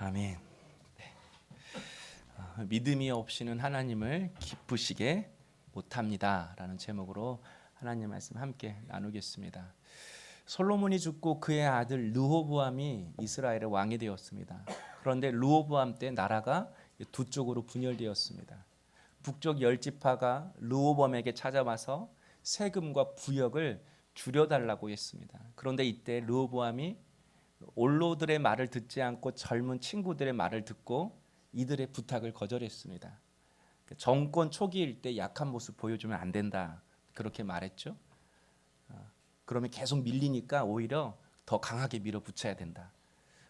아멘. 네. 어, 믿음이 없이는 하나님을 기쁘시게 못합니다라는 제목으로 하나님 말씀 함께 나누겠습니다. 솔로몬이 죽고 그의 아들 르호보암이 이스라엘의 왕이 되었습니다. 그런데 르호보암 때 나라가 두 쪽으로 분열되었습니다. 북쪽 열 지파가 르호보암에게 찾아와서 세금과 부역을 줄여달라고 했습니다. 그런데 이때 르호보암이 올로들의 말을 듣지 않고 젊은 친구들의 말을 듣고 이들의 부탁을 거절했습니다. 정권 초기일 때 약한 모습 보여주면 안 된다 그렇게 말했죠. 어, 그러면 계속 밀리니까 오히려 더 강하게 밀어붙여야 된다.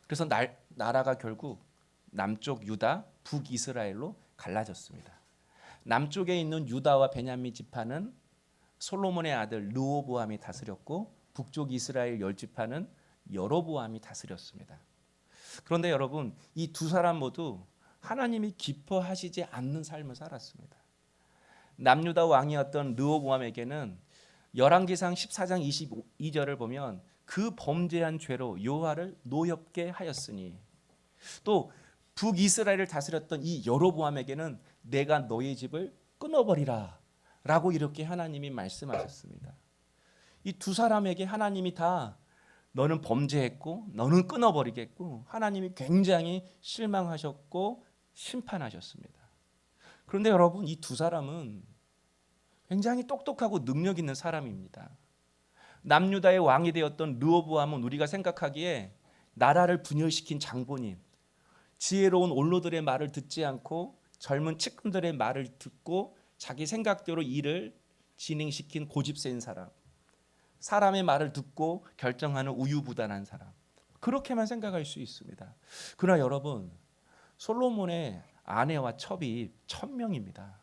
그래서 날, 나라가 결국 남쪽 유다, 북이스라엘로 갈라졌습니다. 남쪽에 있는 유다와 베냐민 지파는 솔로몬의 아들 르호보암이 다스렸고 북쪽 이스라엘 열 지파는 여로보암이 다스렸습니다. 그런데 여러분 이 두 사람 모두 하나님이 기뻐하시지 않는 삶을 살았습니다. 남유다 왕이었던 르호보암에게는 열왕기상 14장 22절을 보면 그 범죄한 죄로 여호와를 노엽게 하였으니 또 북이스라엘을 다스렸던 이 여로보암에게는 내가 너의 집을 끊어버리라 라고 이렇게 하나님이 말씀하셨습니다. 이 두 사람에게 하나님이 다 너는 범죄했고 너는 끊어버리겠고 하나님이 굉장히 실망하셨고 심판하셨습니다. 그런데 여러분 이 두 사람은 굉장히 똑똑하고 능력 있는 사람입니다. 남유다의 왕이 되었던 르호보암은 우리가 생각하기에 나라를 분열시킨 장본인, 지혜로운 올로들의 말을 듣지 않고 젊은 측근들의 말을 듣고 자기 생각대로 일을 진행시킨 고집센 사람, 사람의 말을 듣고 결정하는 우유부단한 사람. 그렇게만 생각할 수 있습니다. 그러나 여러분, 솔로몬의 아내와 첩이 천 명입니다.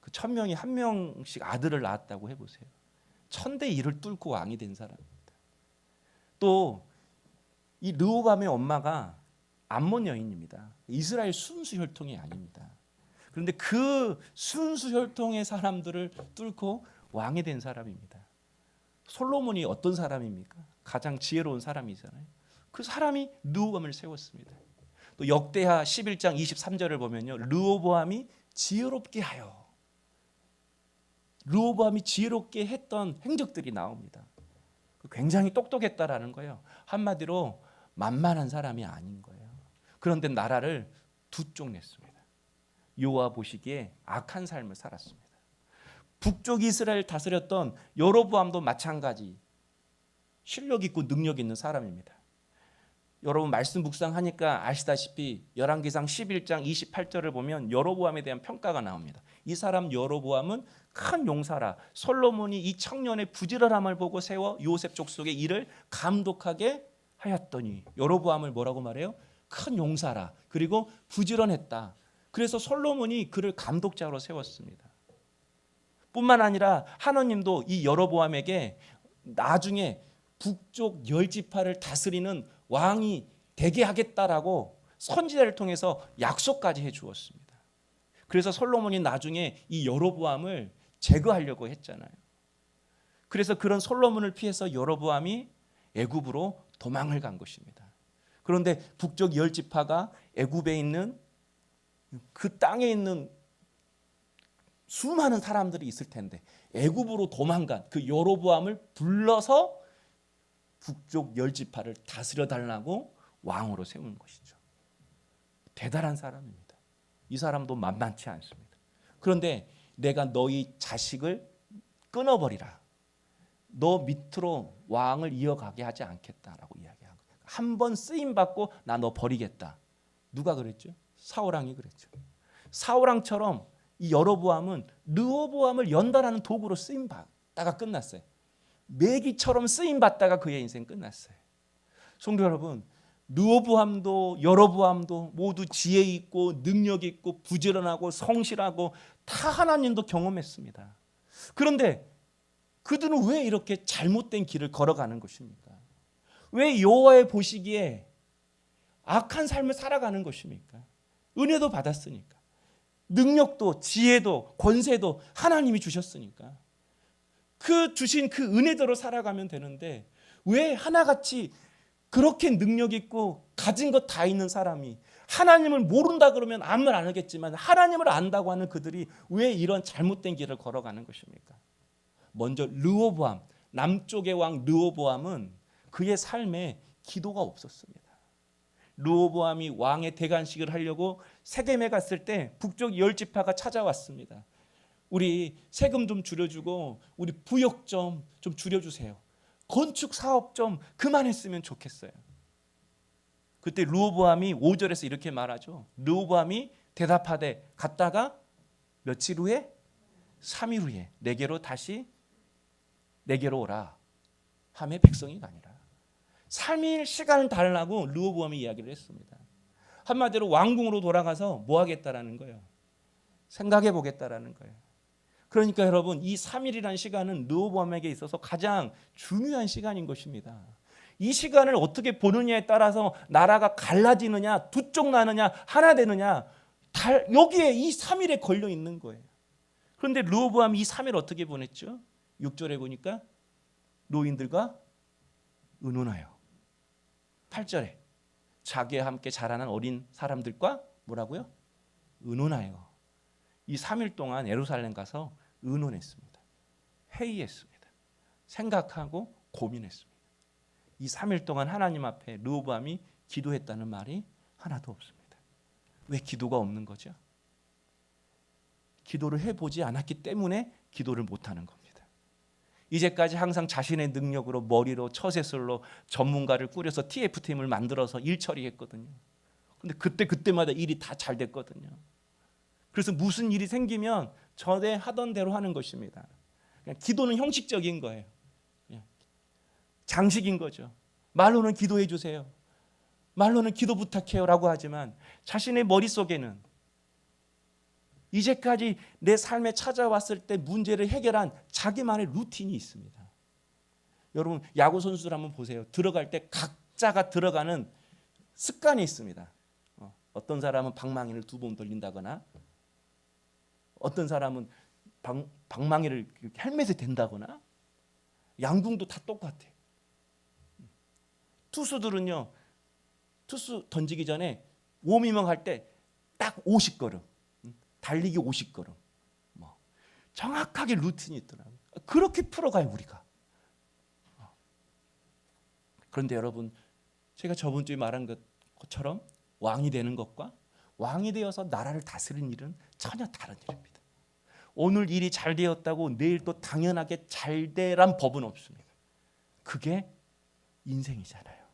그 천 명이 한 명씩 아들을 낳았다고 해보세요. 천대 일을 뚫고 왕이 된 사람입니다. 또 이 르호밤의 엄마가 암몬 여인입니다. 이스라엘 순수 혈통이 아닙니다. 그런데 그 순수 혈통의 사람들을 뚫고 왕이 된 사람입니다. 솔로몬이 어떤 사람입니까? 가장 지혜로운 사람이잖아요. 그 사람이 르호밤을 세웠습니다. 또 역대하 11장 23절을 보면요. 르호보암이 지혜롭게 하여 르호보암이 지혜롭게 했던 행적들이 나옵니다. 굉장히 똑똑했다라는 거예요. 한마디로 만만한 사람이 아닌 거예요. 그런데 나라를 두 쪽 냈습니다. 요아 보시기에 악한 삶을 살았습니다. 북쪽 이스라엘 다스렸던 여로보암도 마찬가지 실력 있고 능력 있는 사람입니다. 여러분 말씀 묵상하니까 아시다시피 열왕기상 11장 28절을 보면 여로보암에 대한 평가가 나옵니다. 이 사람 여로보암은 큰 용사라 솔로몬이 이 청년의 부지런함을 보고 세워 요셉 족속의 일을 감독하게 하였더니 여로보암을 뭐라고 말해요? 큰 용사라 그리고 부지런했다. 그래서 솔로몬이 그를 감독자로 세웠습니다. 뿐만 아니라 하나님도 이 여로보암에게 나중에 북쪽 열 지파를 다스리는 왕이 되게 하겠다라고 선지자를 통해서 약속까지 해 주었습니다. 그래서 솔로몬이 나중에 이 여로보암을 제거하려고 했잖아요. 그래서 그런 솔로몬을 피해서 여로보암이 애굽으로 도망을 간 것입니다. 그런데 북쪽 열 지파가 애굽에 있는 그 땅에 있는 수많은 사람들이 있을 텐데 애굽으로 도망간 그 여로보암을 불러서 북쪽 열 지파를 다스려 달라고 왕으로 세운 것이죠. 대단한 사람입니다. 이 사람도 만만치 않습니다. 그런데 내가 너희 자식을 끊어버리라. 너 밑으로 왕을 이어가게 하지 않겠다라고 이야기한 거예요. 한 번 쓰임 받고 나 너 버리겠다. 누가 그랬죠? 사울왕이 그랬죠. 사울왕처럼 이 여로보암은 르호보암을 연달하는 도구로 쓰임 받다가 끝났어요. 매기처럼 쓰임 받다가 그의 인생 끝났어요. 성도 여러분, 르호보암도 여로보암도 모두 지혜 있고 능력 있고 부지런하고 성실하고 다 하나님도 경험했습니다. 그런데 그들은 왜 이렇게 잘못된 길을 걸어가는 것입니까? 왜 여호와의 보시기에 악한 삶을 살아가는 것입니까? 은혜도 받았으니까. 능력도 지혜도 권세도 하나님이 주셨으니까. 그 주신 그 은혜대로 살아가면 되는데 왜 하나같이 그렇게 능력 있고 가진 것 다 있는 사람이 하나님을 모른다 그러면 아무 말 안 하겠지만 하나님을 안다고 하는 그들이 왜 이런 잘못된 길을 걸어가는 것입니까? 먼저 르호보암 남쪽의 왕 르호보암은 그의 삶에 기도가 없었습니다. 르호보암이 왕의 대관식을 하려고 세겜에 갔을 때 북쪽 열 지파가 찾아왔습니다. 우리 세금 좀 줄여주고 우리 부역 좀 좀 줄여주세요. 건축 사업 좀 그만했으면 좋겠어요. 그때 르호보암이 5절에서 이렇게 말하죠. 르호보암이 대답하되 갔다가 며칠 후에 3일 후에 내게로 다시 내게로 오라. 함에 백성이 아니라 3일 시간을 달라고 르호보암이 이야기를 했습니다. 한마디로 왕궁으로 돌아가서 뭐 하겠다라는 거예요. 생각해 보겠다라는 거예요. 그러니까 여러분 이 3일이라는 시간은 르호보암에게 있어서 가장 중요한 시간인 것입니다. 이 시간을 어떻게 보느냐에 따라서 나라가 갈라지느냐, 두 쪽 나느냐, 하나 되느냐, 달, 여기에 이 3일에 걸려 있는 거예요. 그런데 르호보암이 이 3일 어떻게 보냈죠? 6절에 보니까 노인들과 의논하여 8절에 자기와 함께 자라난 어린 사람들과 뭐라고요? 의논하여 이 3일 동안 예루살렘 가서 의논했습니다. 회의했습니다. 생각하고 고민했습니다. 이 3일 동안 하나님 앞에 르호보암이 기도했다는 말이 하나도 없습니다. 왜 기도가 없는 거죠? 기도를 해보지 않았기 때문에 기도를 못하는 겁니다. 이제까지 항상 자신의 능력으로 머리로 처세술로 전문가를 꾸려서 TF팀을 만들어서 일 처리했거든요. 근데 그때 그때마다 일이 다 잘 됐거든요. 그래서 무슨 일이 생기면 전에 하던 대로 하는 것입니다. 기도는 형식적인 거예요. 장식인 거죠. 말로는 기도해 주세요. 말로는 기도 부탁해요라고 하지만 자신의 머릿속에는 이제까지 내 삶에 찾아왔을 때 문제를 해결한 자기만의 루틴이 있습니다. 여러분 야구 선수들 한번 보세요. 들어갈 때 각자가 들어가는 습관이 있습니다. 어, 어떤 사람은 방망이를 두 번 돌린다거나 어떤 사람은 방, 방망이를 헬멧에 댄다거나 양궁도 다 똑같아. 투수들은요. 투수 던지기 전에 워밍업 할때 딱 50걸음. 달리기 50걸음. 뭐 정확하게 루틴이 있더라고요. 그렇게 풀어가요, 우리가. 그런데 여러분, 제가 저번 주에 말한 것처럼 왕이 되는 것과 왕이 되어서 나라를 다스리는 일은 전혀 다른 일입니다. 오늘 일이 잘 되었다고 내일 또 당연하게 잘 되란 법은 없습니다. 그게 인생이잖아요.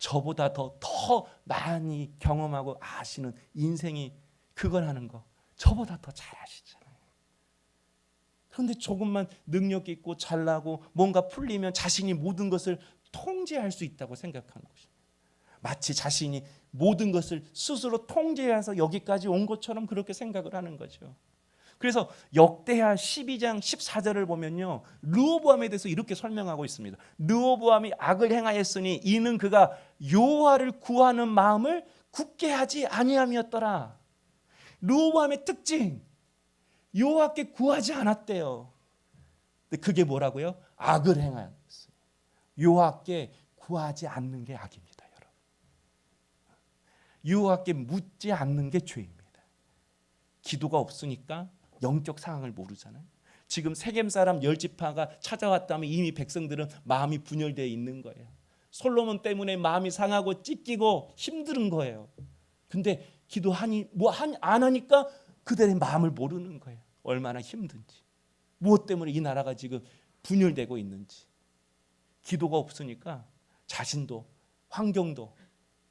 저보다 더, 더 많이 경험하고 아시는 인생이 그걸 하는 거 저보다 더 잘하시잖아요. 그런데 조금만 능력 있고 잘나고 뭔가 풀리면 자신이 모든 것을 통제할 수 있다고 생각하는 것입니다. 마치 자신이 모든 것을 스스로 통제해서 여기까지 온 것처럼 그렇게 생각을 하는 거죠. 그래서 역대하 12장 14절을 보면요. 르호보암에 대해서 이렇게 설명하고 있습니다. 르호보암이 악을 행하였으니 이는 그가 여호와를 구하는 마음을 굳게 하지 아니함이었더라. 르호보암의 특징 여호와께 구하지 않았대요. 근데 그게 뭐라고요? 악을 행하였어요. 여호와께 구하지 않는 게 악입니다, 여러분. 여호와께 묻지 않는 게 죄입니다. 기도가 없으니까 영적 상황을 모르잖아요. 지금 세겜 사람 열 지파가 찾아왔다면 이미 백성들은 마음이 분열되어 있는 거예요. 솔로몬 때문에 마음이 상하고 찢기고 힘든 거예요. 근데 기도하니 뭐안 하니까 그들의 마음을 모르는 거예요. 얼마나 힘든지. 무엇 때문에 이 나라가 지금 분열되고 있는지. 기도가 없으니까 자신도 환경도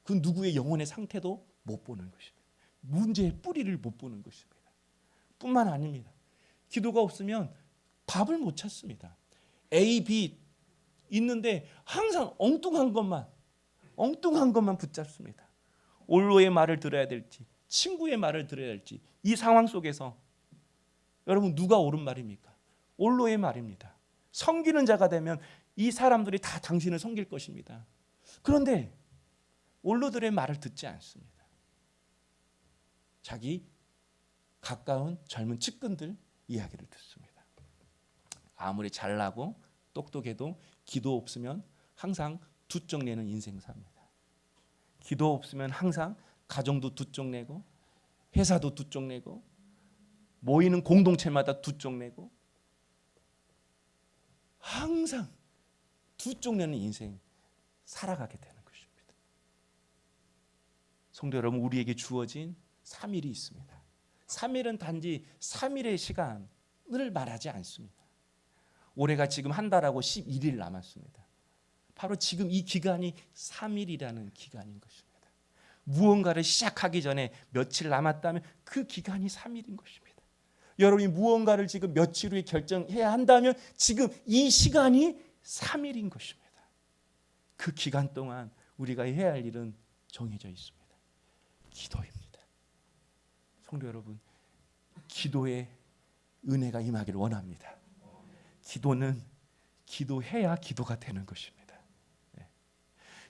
그 누구의 영혼의 상태도 못 보는 것입니다. 문제의 뿌리를 못 보는 것입니다. 뿐만 아닙니다. 기도가 없으면 답을 못 찾습니다. A, B 있는데 항상 엉뚱한 것만 엉뚱한 것만 붙잡습니다. 올로의 말을 들어야 될지 친구의 말을 들어야 할지 이 상황 속에서 여러분 누가 옳은 말입니까? 올로의 말입니다. 섬기는 자가 되면 이 사람들이 다 당신을 섬길 것입니다. 그런데 올로들의 말을 듣지 않습니다. 자기 가까운 젊은 측근들 이야기를 듣습니다. 아무리 잘나고 똑똑해도 기도 없으면 항상 두쪽 내는 인생 삽니다. 기도 없으면 항상 가정도 두 쪽 내고 회사도 두 쪽 내고 모이는 공동체마다 두 쪽 내고 항상 두 쪽 내는 인생 살아가게 되는 것입니다. 성도 여러분, 우리에게 주어진 3일이 있습니다. 3일은 단지 3일의 시간을 말하지 않습니다. 올해가 지금 한 달하고 11일 남았습니다. 바로 지금 이 기간이 3일이라는 기간인 것입니다. 무언가를 시작하기 전에 며칠 남았다면 그 기간이 3일인 것입니다. 여러분이 무언가를 지금 며칠 후에 결정해야 한다면 지금 이 시간이 3일인 것입니다. 그 기간 동안 우리가 해야 할 일은 정해져 있습니다. 기도입니다. 성도 여러분, 기도에 은혜가 임하기를 원합니다. 기도는 기도해야 기도가 되는 것입니다.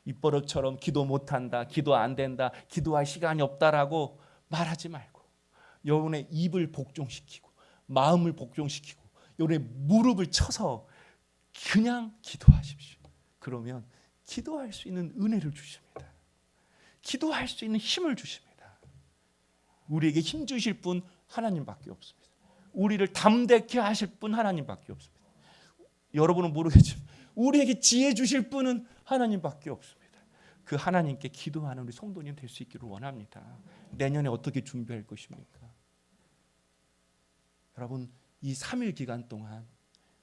네. 입버릇처럼 기도 못한다, 기도 안 된다, 기도할 시간이 없다라고 말하지 말고 여러분의 입을 복종시키고 마음을 복종시키고 여러분의 무릎을 쳐서 그냥 기도하십시오. 그러면 기도할 수 있는 은혜를 주십니다. 기도할 수 있는 힘을 주십니다. 우리에게 힘 주실 분 하나님밖에 없습니다. 우리를 담대케 하실 분 하나님밖에 없습니다. 여러분은 모르겠지만 우리에게 지혜 주실 분은 하나님밖에 없습니다. 그 하나님께 기도하는 우리 성도님 될 수 있기를 원합니다. 내년에 어떻게 준비할 것입니까? 여러분 이 3일 기간 동안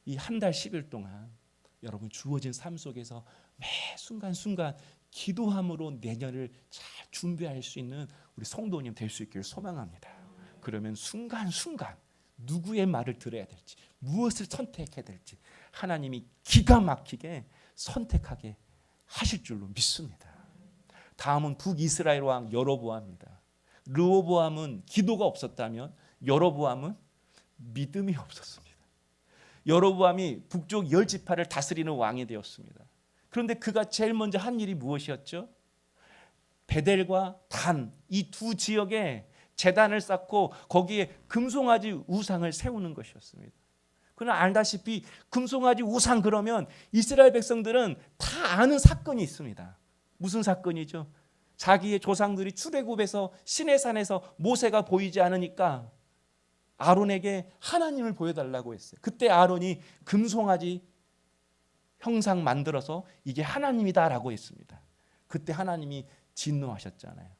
이 한 달 10일 동안 여러분 주어진 삶 속에서 매 순간순간 기도함으로 내년을 잘 준비할 수 있는 우리 성도님 될 수 있기를 소망합니다. 그러면 순간순간 누구의 말을 들어야 될지 무엇을 선택해야 될지 하나님이 기가 막히게 선택하게 하실 줄로 믿습니다. 다음은 북이스라엘 왕 여로보암입니다. 르호보암은 기도가 없었다면 여로보암은 믿음이 없었습니다. 여로보암이 북쪽 열 지파를 다스리는 왕이 되었습니다. 그런데 그가 제일 먼저 한 일이 무엇이었죠? 베델과 단 이 두 지역에 재단을 쌓고 거기에 금송아지 우상을 세우는 것이었습니다. 그러나 알다시피 금송아지 우상 그러면 이스라엘 백성들은 다 아는 사건이 있습니다. 무슨 사건이죠? 자기의 조상들이 출애굽에서 시내산에서 모세가 보이지 않으니까 아론에게 하나님을 보여달라고 했어요. 그때 아론이 금송아지 형상 만들어서 이게 하나님이다라고 했습니다. 그때 하나님이 진노하셨잖아요.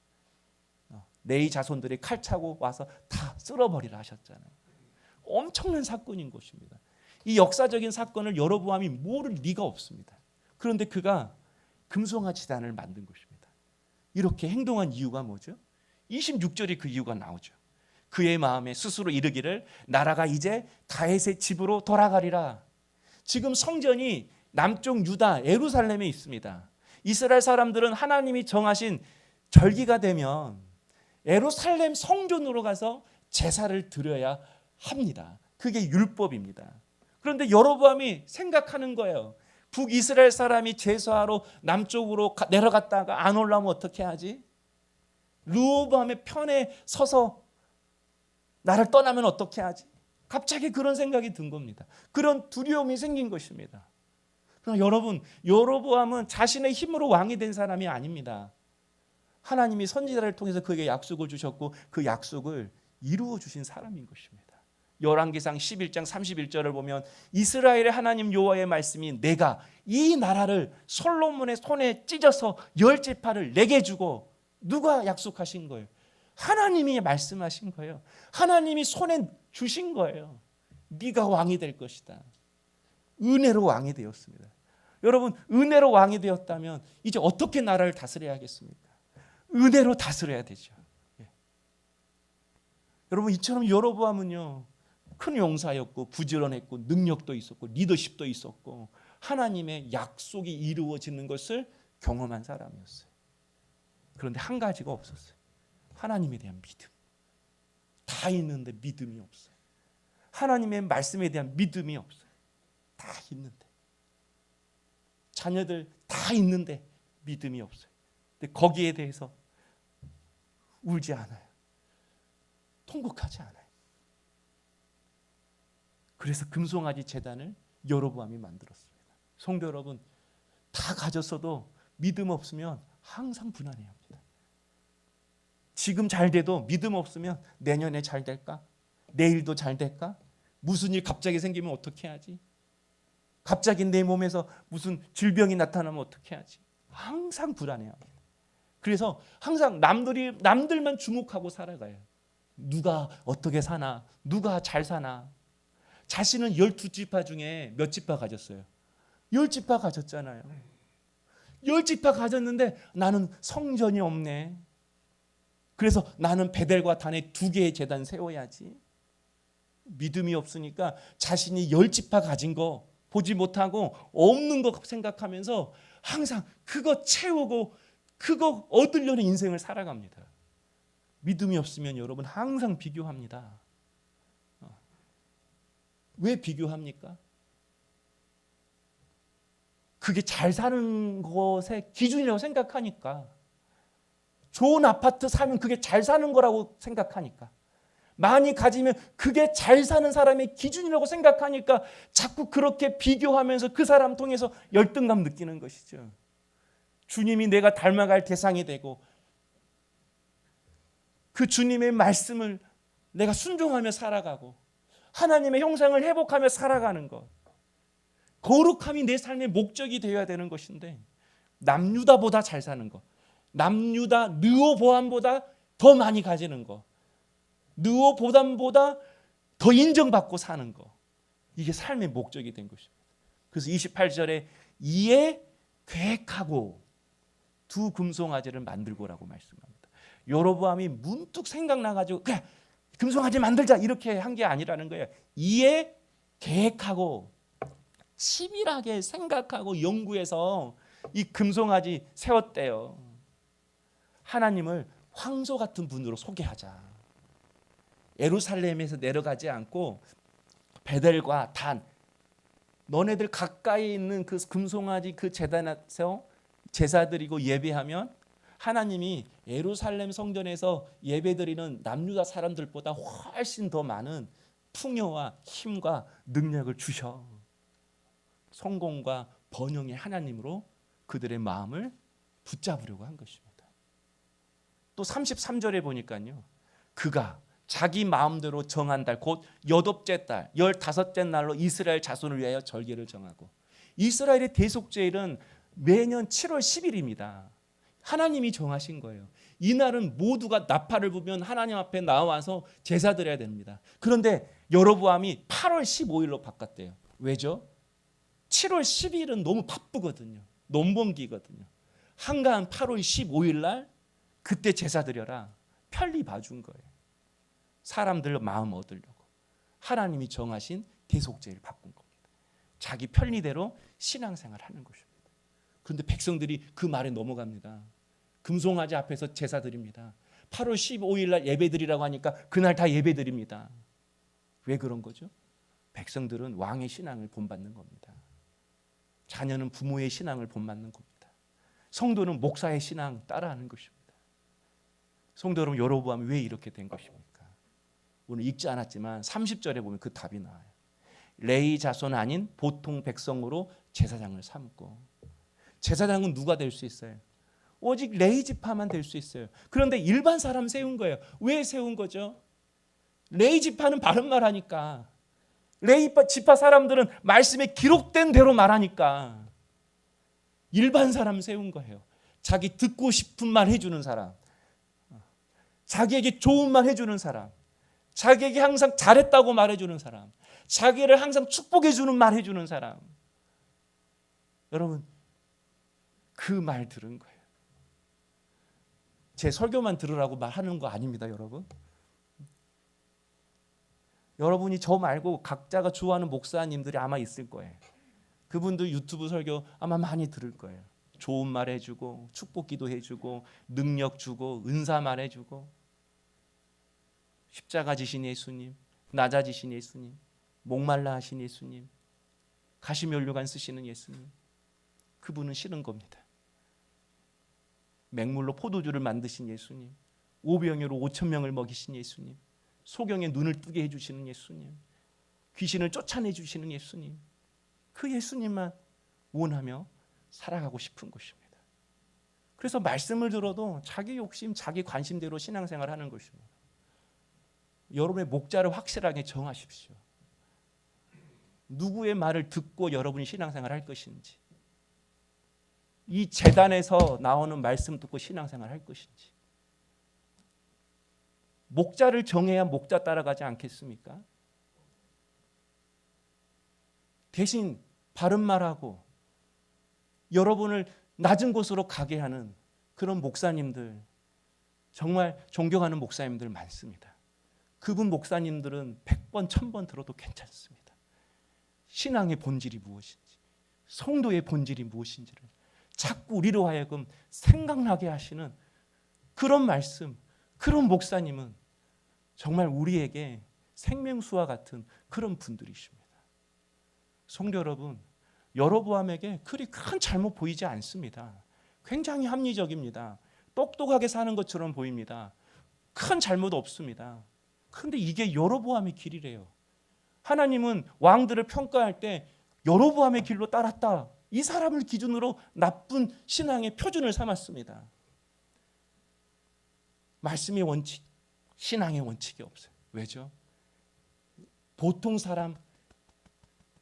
어, 내이 자손들이 칼 차고 와서 다 쓸어버리라 하셨잖아요. 엄청난 사건인 것입니다. 이 역사적인 사건을 여로보암이 모를 리가 없습니다. 그런데 그가 금송아 지단을 만든 것입니다. 이렇게 행동한 이유가 뭐죠? 26절이 그 이유가 나오죠. 그의 마음에 스스로 이르기를 나라가 이제 다윗의 집으로 돌아가리라. 지금 성전이 남쪽 유다 에루살렘에 있습니다. 이스라엘 사람들은 하나님이 정하신 절기가 되면 에루살렘 성전으로 가서 제사를 드려야 합니다. 그게 율법입니다. 그런데 여로보암이 생각하는 거예요. 북이스라엘 사람이 제사하러 남쪽으로 내려갔다가 안 올라오면 어떻게 하지? 르호보암의 편에 서서 나를 떠나면 어떻게 하지? 갑자기 그런 생각이 든 겁니다. 그런 두려움이 생긴 것입니다. 그러나 여러분, 여로보암은 자신의 힘으로 왕이 된 사람이 아닙니다. 하나님이 선지자를 통해서 그에게 약속을 주셨고 그 약속을 이루어 주신 사람인 것입니다. 열왕기상 11장 31절을 보면 이스라엘의 하나님 여호와의 말씀이 내가 이 나라를 솔로몬의 손에 찢어서 열 지파를 내게 주고 누가 약속하신 거예요? 하나님이 말씀하신 거예요. 하나님이 손에 주신 거예요. 네가 왕이 될 것이다. 은혜로 왕이 되었습니다. 여러분 은혜로 왕이 되었다면 이제 어떻게 나라를 다스려야겠습니까? 은혜로 다스려야 되죠. 예. 여러분 이처럼 여로보암은요 큰 용사였고 부지런했고 능력도 있었고 리더십도 있었고 하나님의 약속이 이루어지는 것을 경험한 사람이었어요. 그런데 한 가지가 없었어요. 하나님에 대한 믿음. 다 있는데 믿음이 없어요. 하나님의 말씀에 대한 믿음이 없어요. 다 있는데. 자녀들 다 있는데 믿음이 없어요. 근데 거기에 대해서 울지 않아요. 통곡하지 않아요. 그래서 금송아지 재단을 여로보암이 만들었습니다. 성도 여러분, 다 가졌어도 믿음 없으면 항상 불안해합니다. 지금 잘 돼도 믿음 없으면 내년에 잘 될까? 내일도 잘 될까? 무슨 일 갑자기 생기면 어떻게 하지? 갑자기 내 몸에서 무슨 질병이 나타나면 어떻게 하지? 항상 불안해합니다. 그래서 항상 남들이 남들만 주목하고 살아가요. 누가 어떻게 사나? 누가 잘 사나? 자신은 열두 지파 중에 몇 지파 가졌어요? 열 지파 가졌잖아요. 열 지파 가졌는데 나는 성전이 없네. 그래서 나는 베델과 단에 두 개의 재단 세워야지. 믿음이 없으니까 자신이 열 지파 가진 거 보지 못하고 없는 거 생각하면서 항상 그거 채우고 그거 얻으려는 인생을 살아갑니다. 믿음이 없으면 여러분 항상 비교합니다. 어. 왜 비교합니까? 그게 잘 사는 것의 기준이라고 생각하니까 좋은 아파트 사면 그게 잘 사는 거라고 생각하니까 많이 가지면 그게 잘 사는 사람의 기준이라고 생각하니까 자꾸 그렇게 비교하면서 그 사람 통해서 열등감 느끼는 것이죠. 주님이 내가 닮아갈 대상이 되고 그 주님의 말씀을 내가 순종하며 살아가고 하나님의 형상을 회복하며 살아가는 것. 거룩함이 내 삶의 목적이 되어야 되는 것인데 남유다보다 잘 사는 것. 남유다 느오보암보다 더 많이 가지는 것. 느오보담보다 더 인정받고 사는 것. 이게 삶의 목적이 된 것입니다. 그래서 28절에 이에 계획하고 두 금송아지를 만들고라고 말씀합니다. 여로보암이 문득 생각나가지고 그래 금송아지 만들자 이렇게 한 게 아니라는 거예요. 이에 계획하고 치밀하게 생각하고 연구해서 이 금송아지 세웠대요. 하나님을 황소 같은 분으로 소개하자. 예루살렘에서 내려가지 않고 베델과 단 너네들 가까이 있는 그 금송아지 그 재단에서 제사 드리고 예배하면 하나님이 예루살렘 성전에서 예배드리는 남유다 사람들보다 훨씬 더 많은 풍요와 힘과 능력을 주셔. 성공과 번영의 하나님으로 그들의 마음을 붙잡으려고 한 것입니다. 또 33절에 보니까요. 그가 자기 마음대로 정한 달, 곧 여덟째 달, 열다섯째 날로 이스라엘 자손을 위하여 절기를 정하고 이스라엘의 대속제일은 매년 7월 10일입니다. 하나님이 정하신 거예요. 이날은 모두가 나팔을 부면 하나님 앞에 나와서 제사 드려야 됩니다. 그런데 여로보암이 8월 15일로 바꿨대요. 왜죠? 7월 10일은 너무 바쁘거든요. 논번기거든요. 한가한 8월 15일 날 그때 제사 드려라. 편리 봐준 거예요. 사람들 마음 얻으려고. 하나님이 정하신 대속제를 바꾼 겁니다. 자기 편리대로 신앙생활 하는 것입니다. 그런데 백성들이 그 말에 넘어갑니다. 금송아지 앞에서 제사 드립니다. 8월 15일 날 예배 드리라고 하니까 그날 다 예배 드립니다. 왜 그런 거죠? 백성들은 왕의 신앙을 본받는 겁니다. 자녀는 부모의 신앙을 본받는 겁니다. 성도는 목사의 신앙 따라하는 것입니다. 성도 여러분 여로보암이 왜 이렇게 된 것입니까? 오늘 읽지 않았지만 30절에 보면 그 답이 나와요. 레이 자손 아닌 보통 백성으로 제사장을 삼고 제사장은 누가 될 수 있어요? 오직 레이 지파만 될 수 있어요. 그런데 일반 사람 세운 거예요. 왜 세운 거죠? 레이 지파는 바른 말 하니까 레이 지파 사람들은 말씀에 기록된 대로 말하니까 일반 사람 세운 거예요. 자기 듣고 싶은 말 해주는 사람, 자기에게 좋은 말 해주는 사람, 자기에게 항상 잘했다고 말해주는 사람, 자기를 항상 축복해주는 말 해주는 사람. 여러분 그 말 들은 거예요. 제 설교만 들으라고 말하는 거 아닙니다, 여러분. 여러분이 저 말고 각자가 좋아하는 목사님들이 아마 있을 거예요. 그분들 유튜브 설교 아마 많이 들을 거예요. 좋은 말 해주고 축복 기도 해주고 능력 주고 은사 말해주고 십자가 지신 예수님, 낮아지신 예수님, 목말라 하신 예수님, 가시면류관 쓰시는 예수님, 그분은 싫은 겁니다. 맹물로 포도주를 만드신 예수님, 오병이로 오천 명을 먹이신 예수님, 소경의 눈을 뜨게 해주시는 예수님, 귀신을 쫓아내 주시는 예수님, 그 예수님만 원하며 살아가고 싶은 것입니다. 그래서 말씀을 들어도 자기 욕심, 자기 관심대로 신앙생활 하는 것입니다. 여러분의 목자를 확실하게 정하십시오. 누구의 말을 듣고 여러분이 신앙생활 할 것인지, 이 재단에서 나오는 말씀 듣고 신앙생활 할 것인지, 목자를 정해야 목자 따라가지 않겠습니까? 대신 바른 말하고 여러분을 낮은 곳으로 가게 하는 그런 목사님들 정말 존경하는 목사님들 많습니다. 그분 목사님들은 100번, 1000번 들어도 괜찮습니다. 신앙의 본질이 무엇인지, 성도의 본질이 무엇인지를 자꾸 우리로 하여금 생각나게 하시는 그런 말씀, 그런 목사님은 정말 우리에게 생명수와 같은 그런 분들이십니다. 성도 여러분, 여로보암에게 그리 큰 잘못 보이지 않습니다. 굉장히 합리적입니다. 똑똑하게 사는 것처럼 보입니다. 큰 잘못 없습니다. 근데 이게 여로보암의 길이래요. 하나님은 왕들을 평가할 때 여로보암의 길로 따랐다. 이 사람을 기준으로 나쁜 신앙의 표준을 삼았습니다. 말씀의 원칙, 신앙의 원칙이 없어요. 왜죠? 보통 사람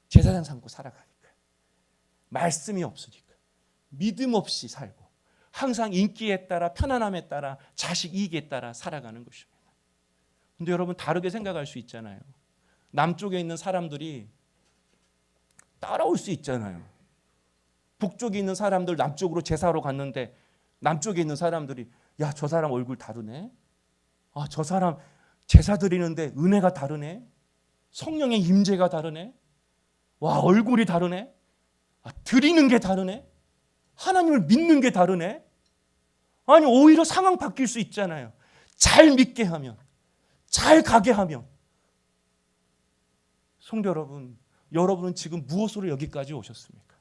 제사장 삼고 살아가니까. 말씀이 없으니까. 믿음 없이 살고 항상 인기에 따라 편안함에 따라 자식 이익에 따라 살아가는 것입니다. 근데 여러분 다르게 생각할 수 있잖아요. 남쪽에 있는 사람들이 따라올 수 있잖아요. 북쪽에 있는 사람들 남쪽으로 제사로 갔는데 남쪽에 있는 사람들이 야, 저 사람 얼굴 다르네. 아, 저 사람 제사 드리는데 은혜가 다르네. 성령의 임재가 다르네. 와, 얼굴이 다르네. 아, 드리는 게 다르네. 하나님을 믿는 게 다르네. 아니, 오히려 상황 바뀔 수 있잖아요. 잘 믿게 하면, 잘 가게 하면. 성도 여러분, 여러분은 지금 무엇으로 여기까지 오셨습니까?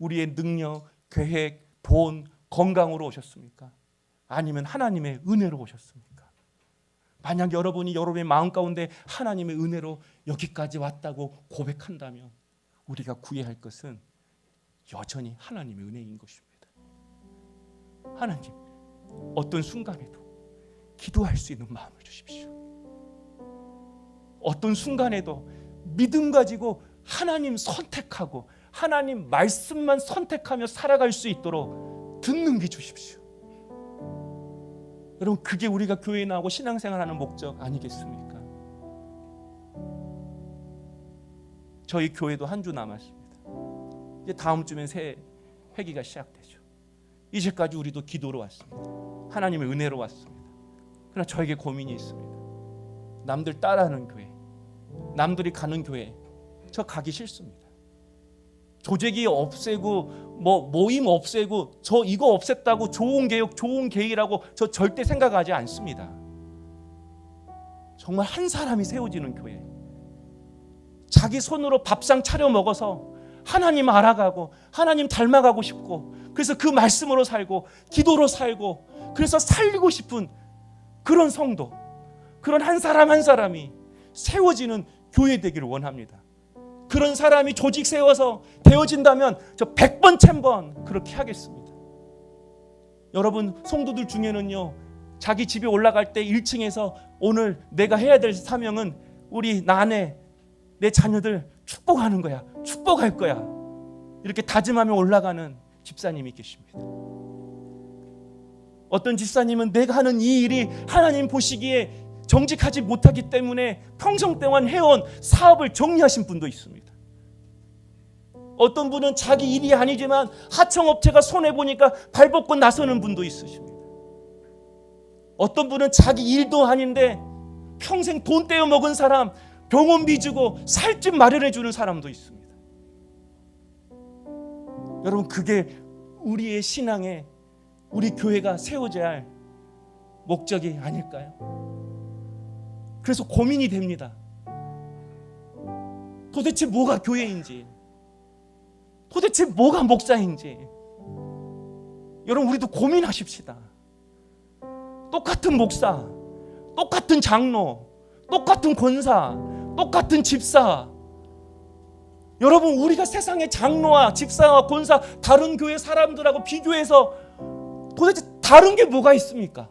우리의 능력, 계획, 돈, 건강으로 오셨습니까? 아니면 하나님의 은혜로 오셨습니까? 만약 여러분이 여러분의 마음 가운데 하나님의 은혜로 여기까지 왔다고 고백한다면 우리가 구해야 할 것은 여전히 하나님의 은혜인 것입니다. 하나님, 어떤 순간에도 기도할 수 있는 마음을 주십시오. 어떤 순간에도 믿음 가지고 하나님 선택하고 하나님 말씀만 선택하며 살아갈 수 있도록 듣는 게 주십시오. 여러분 그게 우리가 교회에 나오고 신앙생활하는 목적 아니겠습니까? 저희 교회도 한 주 남았습니다. 이제 다음 주면 새 회기가 시작되죠. 이제까지 우리도 기도로 왔습니다. 하나님의 은혜로 왔습니다. 그러나 저에게 고민이 있습니다. 남들 따라하는 교회, 남들이 가는 교회, 저 가기 싫습니다. 조직이 없애고 뭐 모임 없애고 저 이거 없앴다고 좋은 개혁 좋은 계획이라고 저 절대 생각하지 않습니다. 정말 한 사람이 세워지는 교회. 자기 손으로 밥상 차려 먹어서 하나님 알아가고 하나님 닮아가고 싶고 그래서 그 말씀으로 살고 기도로 살고 그래서 살리고 싶은 그런 성도 그런 한 사람 한 사람이 세워지는 교회 되기를 원합니다. 그런 사람이 조직 세워서 되어진다면 저 100번, 1000번 그렇게 하겠습니다. 여러분, 성도들 중에는요, 자기 집에 올라갈 때 1층에서 오늘 내가 해야 될 사명은 우리 나네, 내 자녀들 축복하는 거야. 축복할 거야. 이렇게 다짐하며 올라가는 집사님이 계십니다. 어떤 집사님은 내가 하는 이 일이 하나님 보시기에 정직하지 못하기 때문에 평생 동안 해온 사업을 정리하신 분도 있습니다. 어떤 분은 자기 일이 아니지만 하청업체가 손해 보니까 발벗고 나서는 분도 있으십니다. 어떤 분은 자기 일도 아닌데 평생 돈 떼어 먹은 사람 병원비 주고 살집 마련해 주는 사람도 있습니다. 여러분 그게 우리의 신앙에 우리 교회가 세워져야 할 목적이 아닐까요? 그래서 고민이 됩니다. 도대체 뭐가 교회인지, 도대체 뭐가 목사인지, 여러분 우리도 고민하십시다. 똑같은 목사, 똑같은 장로, 똑같은 권사, 똑같은 집사, 여러분 우리가 세상의 장로와 집사와 권사 다른 교회 사람들하고 비교해서 도대체 다른 게 뭐가 있습니까?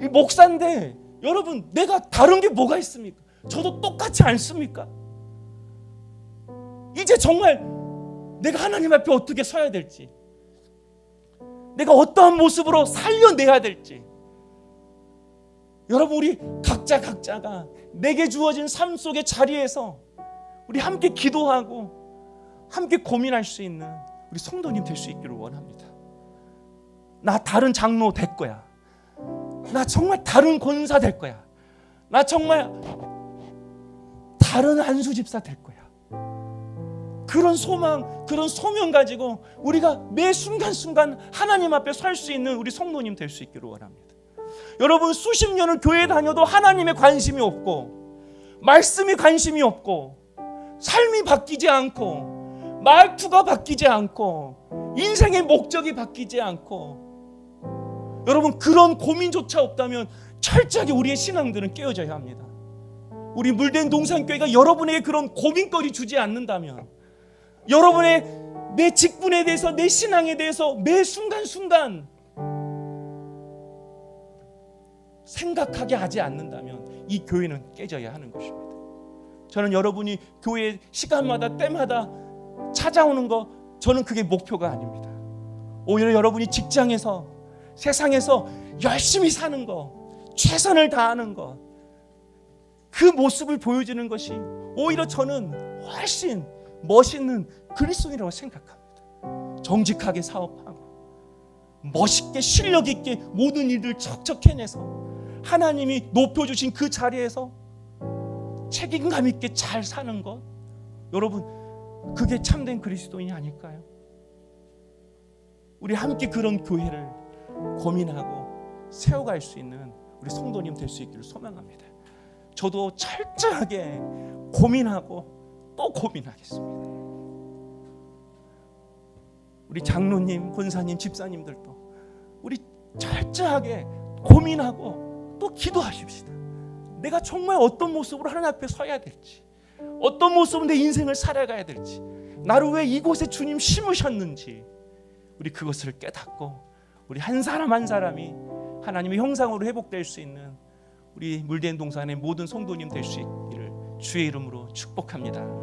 이 목사인데 여러분 내가 다른 게 뭐가 있습니까? 저도 똑같지 않습니까? 이제 정말 내가 하나님 앞에 어떻게 서야 될지 내가 어떠한 모습으로 살려내야 될지 여러분 우리 각자 각자가 내게 주어진 삶 속의 자리에서 우리 함께 기도하고 함께 고민할 수 있는 우리 성도님 될 수 있기를 원합니다. 나 다른 장로 될 거야. 나 정말 다른 권사 될 거야. 나 정말 다른 한수 집사 될 거야. 그런 소망, 그런 소명 가지고 우리가 매 순간순간 하나님 앞에 설수 있는 우리 성도님 될 수 있기를 원합니다. 여러분 수십 년을 교회 다녀도 하나님의 관심이 없고 말씀이 관심이 없고 삶이 바뀌지 않고 말투가 바뀌지 않고 인생의 목적이 바뀌지 않고 여러분 그런 고민조차 없다면 철저하게 우리의 신앙들은 깨어져야 합니다. 우리 물된 동산교회가 여러분에게 그런 고민거리 주지 않는다면 여러분의 내 직분에 대해서 내 신앙에 대해서 매 순간순간 생각하게 하지 않는다면 이 교회는 깨져야 하는 것입니다. 저는 여러분이 교회 시간마다 때마다 찾아오는 거 저는 그게 목표가 아닙니다. 오히려 여러분이 직장에서 세상에서 열심히 사는 거, 최선을 다하는 것, 그 모습을 보여주는 것이 오히려 저는 훨씬 멋있는 그리스도인이라고 생각합니다. 정직하게 사업하고 멋있게 실력 있게 모든 일들 척척 해내서 하나님이 높여 주신 그 자리에서 책임감 있게 잘 사는 것 여러분 그게 참된 그리스도인이 아닐까요? 우리 함께 그런 교회를 고민하고 세워갈 수 있는 우리 성도님 될 수 있기를 소망합니다. 저도 철저하게 고민하고 또 고민하겠습니다. 우리 장로님, 권사님, 집사님들도 우리 철저하게 고민하고 또 기도하십시다. 내가 정말 어떤 모습으로 하나님 앞에 서야 될지, 어떤 모습으로 내 인생을 살아가야 될지, 나를 왜 이곳에 주님 심으셨는지, 우리 그것을 깨닫고 우리 한 사람 한 사람이 하나님의 형상으로 회복될 수 있는 우리 물된 동산의 모든 성도님 될 수 있기를 주의 이름으로 축복합니다.